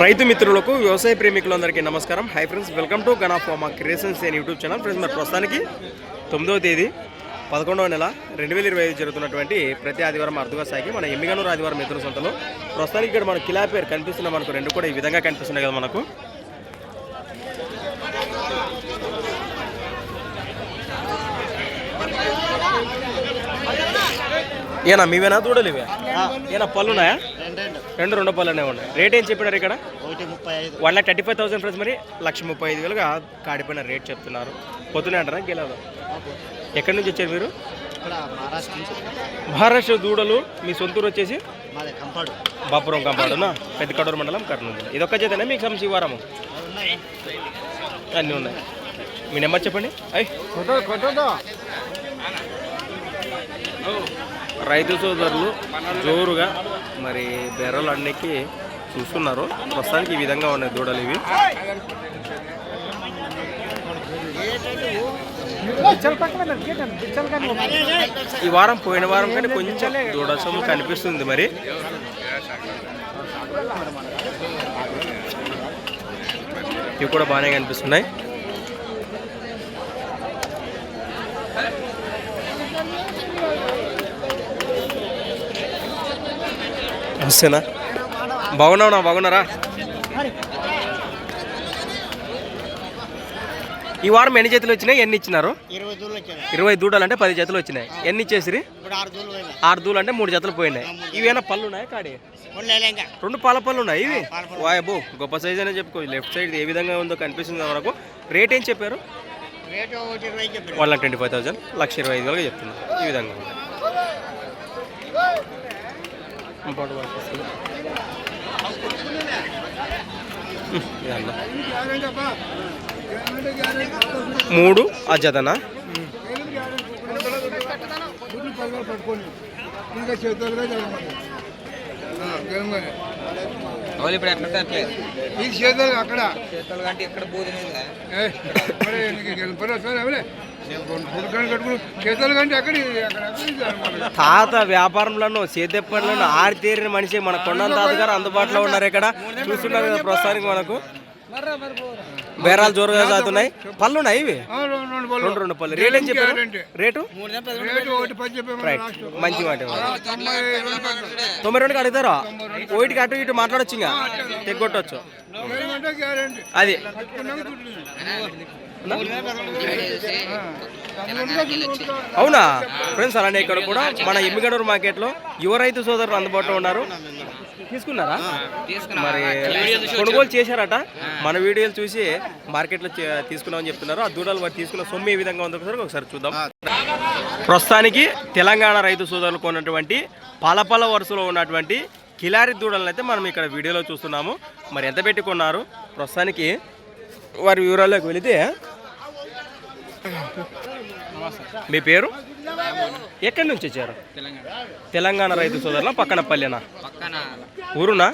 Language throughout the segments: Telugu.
రైతు మిత్రులకు వ్యవసాయ ప్రేమికులందరికీ నమస్కారం. Hi friends welcome to gun of మా creations and YouTube channel friends మరి ప్రస్తుతానికి తొమ్మిదవ తేదీ పదకొండవ నెల రెండు వేల ఇరవై ఐదు జరుగుతున్నటువంటి ప్రతి ఆదివారం అర్థగా సాగి మన ఎమ్మిగనూరు ఆదివారం మిత్రుల సొంతలో ప్రస్తుతానికి ఇక్కడ మన కిలా పేరు కనిపిస్తున్న మనకు రెండు కూడా ఈ విధంగా కనిపిస్తున్నాయి కదా మనకు. ఏనా మీవేనా? దూడలు ఇవే? ఏనా పళ్ళు ఉన్నాయా రెండు. రెండు పళ్ళనే ఉన్నాయి. రేట్ ఏం చెప్పినారు ఇక్కడ? One lakh thirty five thousand friends మరి లక్ష ముప్పై ఐదు వేలుగా కాడిపోయిన రేట్ చెప్తున్నారు. పొద్దునే అంటారా గెలవదా ఎక్కడి నుంచి వచ్చారు మీరు? ఇక్కడ మహారాష్ట్ర దూడలు మీ సొంతూరు వచ్చేసి? బాపురం కంపాడునా? పెద్ద కడూరు మండలం కర్నూలు. జిల్లా. ఇదొక్క చేతనే మీకు సంసి వారము? ఉన్నాయి. అన్నీ ఉన్నాయి. మీ నెంబర్ చెప్పండి. అయ్ రైతు సోదరులు జోరుగా మరి బెర్రలు అన్నికి చూస్తున్నారు. ప్రస్తుతానికి ఈ విధంగా ఉన్నాయి దూడలు ఇవి. ఈ వారం పోయిన వారం కానీ కొంచెం దూడసం కనిపిస్తుంది మరి. ఇవి కూడా బాగానే కనిపిస్తున్నాయి. నమస్తేనా బాగున్నావునా? బాగున్నారా? ఈ వారం ఎన్ని జతలు వచ్చినాయి? ఎన్ని ఇచ్చినారు? ఇరవై దూడలు అంటే పది జతలు వచ్చినాయి. ఎన్ని ఇచ్చేసిరి? ఆరు దూడలు అంటే మూడు జతలు పోయినాయి. ఇవేనా పళ్ళు ఉన్నాయా కాడి? రెండు పాల పళ్ళు ఉన్నాయి ఇవి. వాయబో గొప్ప సైజ్ అనే చెప్పుకోవచ్చు లెఫ్ట్ సైడ్ ఏ విధంగా ఉందో కనిపిస్తుంది మనకు. రేట్ ఏం చెప్పారు? One lakh twenty five thousand. లక్ష ఇరవై ఐదు వేలుగా చెప్తున్నారు ఈ విధంగా ఉంది. ఇంపార్ట్ వర్క్ వస్తుంది. ఉహ్, ఇదన్నా. మూడు జరగమని వాళ్ళు ఇప్పుడు ఎక్కడ తట్టలేదు ఈ చేతులు అక్కడ చేతులు కంటే ఇక్కడ బూది తాత వ్యాపారంలోనూ సేద్యపనులను ఆరితేరిన మనిషి మన కొండ తాత గారు అందుబాటులో ఉన్నారు ఇక్కడ. చూస్తున్నారు కదా ప్రస్తుతానికి మనకు. బేరాలు జోరుగా సాగుతున్నాయి. పళ్ళు. ఉన్నాయి ఇవి? రెండు రెండు పళ్ళు. రేట్ ఏం చెప్పారు. రేటు? మంచి మాట తొంభై రెండుకి అడుగుతారా ఒకటికి అటు ఇటు మాట్లాడొచ్చు ఇంకా. గ్యారెంటీ. అది. అవునా? ఫ్రెండ్స్ అలానే ఇక్కడ కూడా మన ఎమ్మిగడూరు మార్కెట్లో యువ రైతు సోదరులు అందుబాటులో ఉన్నారు. తీసుకున్నారా? మరి కొనుగోలు చేశారట. మన వీడియోలు చూసి మార్కెట్లో చే- తీసుకున్నామని చెప్తున్నారు. ఆ దూడలు వారు తీసుకున్న సొమ్ము ఏ విధంగా ఉందో ఒకసారి ఒకసారి చూద్దాం. ప్రస్తుతానికి తెలంగాణ రైతు సోదరులు కొన్నటువంటి పాలపాల వరుసలో ఉన్నటువంటి కిలారి దూడలను అయితే మనం ఇక్కడ వీడియోలో చూస్తున్నాము. మరి ఎంత పెట్టి కొన్నారు? ప్రస్తుతానికి వారి వివరాల్లోకి వెళితే మీ పేరు? ఎక్కడి నుంచి వచ్చారు? తెలంగాణ రైతు సోదరుల పక్కన పల్లెనా? ఊరునా?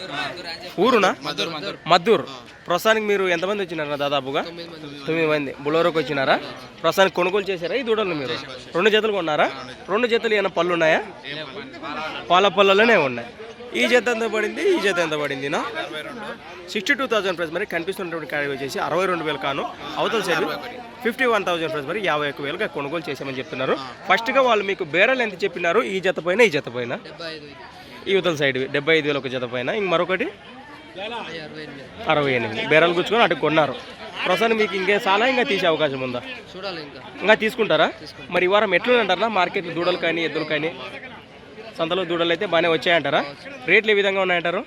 ఊరునా? మద్దూరు. మద్దూర్ ప్రస్తుతానికి మీరు ఎంతమంది వచ్చినారా దాదాపుగా? తొమ్మిది మంది. బులోరోకి వచ్చినారా? ప్రస్తుతానికి కొనుగోలు చేశారా? ఈ దూడలు మీరు? రెండు జతలు కొన్నారా? రెండు జతలు ఏమైనా పళ్ళు ఉన్నాయా? పాల పళ్ళలోనే ఉన్నాయి. ఈ జత ఎంత పడింది? ఈ జత ఎంత పడిందినా సిక్స్టీ టూ థౌసండ్ ప్రైస్ మరి కనిపిస్తున్నటువంటి కాడి వచ్చేసి అరవై రెండు వేలు కాను. అవతల side fifty one thousand price మరి యాభై ఒక్క వేలుగా కొనుగోలు చేసామని చెప్తున్నారు. ఫస్ట్గా వాళ్ళు మీకు బేరాలు ఎంత చెప్పినారు? ఈ జత పైన ఈ జత పైన? ఈ సైడ్ డెబ్బై ఐదు వేలు ఒక జత పైన. ఇంక మరొకటి? అరవై ఎనిమిది. బేరాలు గుచ్చుకొని అటు కొన్నారు. ప్రస్తుతానికి మీకు ఇంకే చాలా ఇంకా తీసే అవకాశం ఉందా? ఇంకా. తీసుకుంటారా? మరి ఈ వారం ఎట్లుంటారా మార్కెట్లో దూడలు కానీ ఎద్దులు కానీ? సంతలో దూడలు అయితే బాగానే వచ్చాయంటారా? రేట్లు ఏ విధంగా ఉన్నాయంటారు?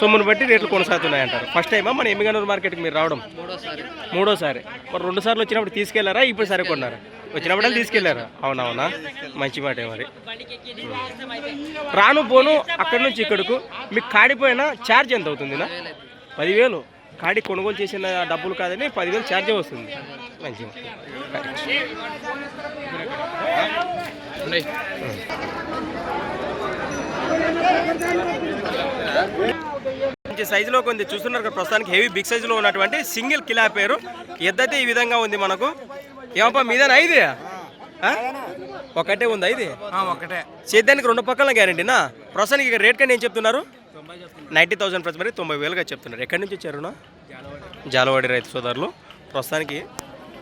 సొమ్మును బట్టి రేట్లు కొనసాగుతున్నాయంటారు. ఫస్ట్ టైమా మన ఎమ్మిగనూరు మార్కెట్కి మీరు రావడం? మూడోసారి. మూడోసారి. మరి రెండు సార్లు వచ్చినప్పుడు తీసుకెళ్ళారా? ఇప్పుడు సరే కొన్నారా వచ్చినప్పుడే తీసుకెళ్ళారా. అవునవునా? మంచి మాటే మరి. రాను పోను అక్కడి నుంచి ఇక్కడకు. మీకు కాడిపోయినా ఛార్జ్ ఎంత అవుతుందినా? పదివేలు. కాడి కొనుగోలు చేసిన డబ్బులు కాదని పదివేలు ఛార్జ్ వస్తుంది. మంచి మంచి సైజులో ఉంది చూస్తున్నారు కదా ప్రస్తుతానికి హెవీ బిగ్ సైజులో ఉన్నటువంటి సింగిల్ కిలా పేరు. ఎద్దైతే ఈ విధంగా ఉంది మనకు. ఏమప్పా మీదేనా ఇది ఆ? ఒకటే ఉందా ఇది ఒకటే. సేద్యానికి రెండు పక్కల గ్యారంటీనా? ప్రస్తుతానికి ఇక రేట్ కానీ ఏం చెప్తున్నారు? నైంటీ థౌసండ్ ప్లస్ మరి తొంభై వేలుగా చెప్తున్నారు. ఎక్కడి నుంచి వచ్చారు జాలవాడి. రైతు సోదరులు. ప్రస్తుతానికి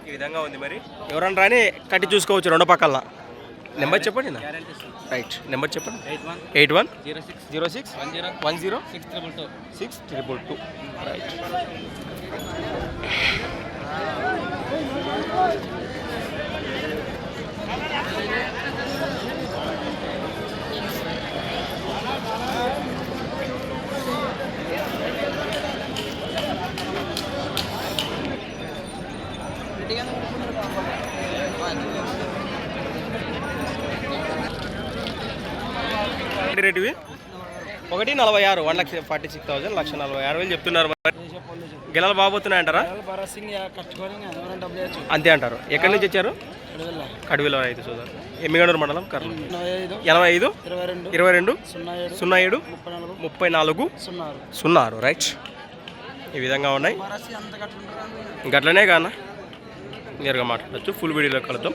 ఈ విధంగా ఉంది మరి. ఎవరన్నా రాని కట్టి చూసుకోవచ్చు రెండు పక్కల నెంబర్ చెప్పండి నా. రైట్ నెంబర్ చెప్పండి. Eight one zero six one zero six triple two six triple two right rate ఒకటి నలభై ఆరు one lakh forty six thousand లక్ష నలభై ఆరు వేలు చెప్తున్నారు గిలాలు బాగుతున్నాయంటారా అంతే అంటారు. ఎక్కడి నుంచి వచ్చారు? కడివిలో రైతు సోదరు. ఎమ్మిగనూరు మండలం కర్నూలు. ఎనభై ఐదు ఇరవై రెండు సున్నా ఏడు ముప్పై నాలుగు సున్నా ఆరు. రైట్. ఈ విధంగా ఉన్నాయి. గట్లనే కానా? నేరుగా మాట్లాడచ్చు. ఫుల్ వీడియోలో కలుద్దాం.